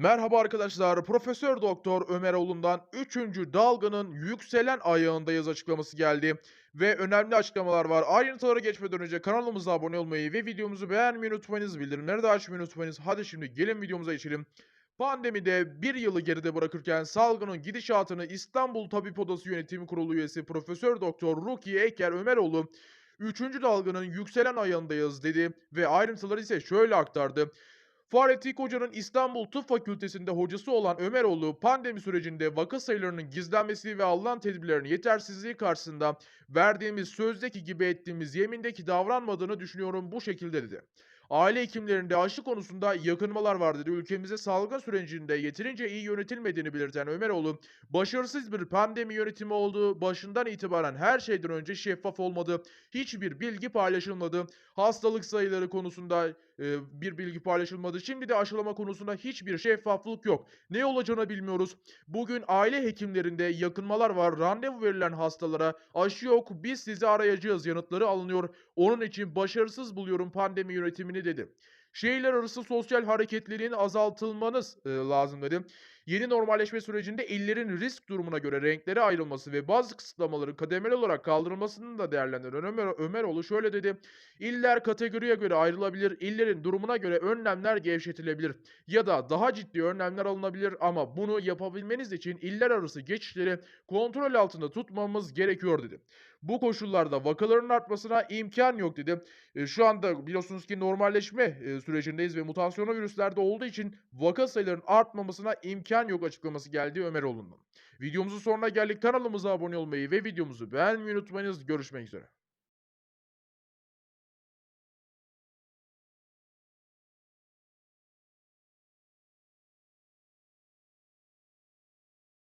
Merhaba arkadaşlar. Profesör Doktor Ömeroğlu'ndan 3. dalganın yükselen ayağındayız açıklaması geldi. Ve önemli açıklamalar var. Ayrıntılara geçmeden önce kanalımıza abone olmayı ve videomuzu beğenmeyi unutmayınız. Bildirimleri de açmayı unutmayınız. Hadi şimdi gelin videomuza geçelim. Pandemide bir yılı geride bırakırken salgının gidişatını İstanbul Tabip Odası Yönetim Kurulu üyesi Profesör Doktor Rukiye Eker Ömeroğlu 3. dalganın yükselen ayağındayız dedi ve ayrıntıları ise şöyle aktardı. Fahrettin Koca'nın İstanbul Tıp Fakültesi'nde hocası olan Ömeroğlu, pandemi sürecinde vaka sayılarının gizlenmesi ve alınan tedbirlerin yetersizliği karşısında verdiğimiz sözdeki gibi ettiğimiz yemindeki davranmadığını düşünüyorum bu şekilde dedi. Aile hekimlerinde aşı konusunda yakınmalar var dedi. Ülkemize salgın sürecinde yeterince iyi yönetilmediğini belirten Ömeroğlu, başarısız bir pandemi yönetimi olduğu başından itibaren her şeyden önce şeffaf olmadı. Hiçbir bilgi paylaşılmadı. Hastalık sayıları konusunda e, bir bilgi paylaşılmadı. Şimdi de aşılama konusunda hiçbir şeffaflık yok. Ne olacağını bilmiyoruz. Bugün aile hekimlerinde yakınmalar var. Randevu verilen hastalara aşı yok. Biz sizi arayacağız yanıtları alınıyor. Onun için başarısız buluyorum pandemi yönetimini dedi. Şehirler arası sosyal hareketlerin azaltılmanız e, lazım dedi. Yeni normalleşme sürecinde illerin risk durumuna göre renklere ayrılması ve bazı kısıtlamaların kademeli olarak kaldırılmasının da değerlendiren Ömer, Ömeroğlu şöyle dedi. İller kategoriye göre ayrılabilir, illerin durumuna göre önlemler gevşetilebilir ya da daha ciddi önlemler alınabilir ama bunu yapabilmeniz için iller arası geçişleri kontrol altında tutmamız gerekiyor dedi. Bu koşullarda vakaların artmasına imkan yok dedi. E, şu anda biliyorsunuz ki normalleşme e, sürecindeyiz ve mutasyonlu virüslerde olduğu için vaka sayılarının artmamasına imkan yok açıklaması geldi Ömeroğlu'ndan. Videomuzun sonuna geldik. Kanalımıza abone olmayı ve videomuzu beğenmeyi unutmayınız. Görüşmek üzere.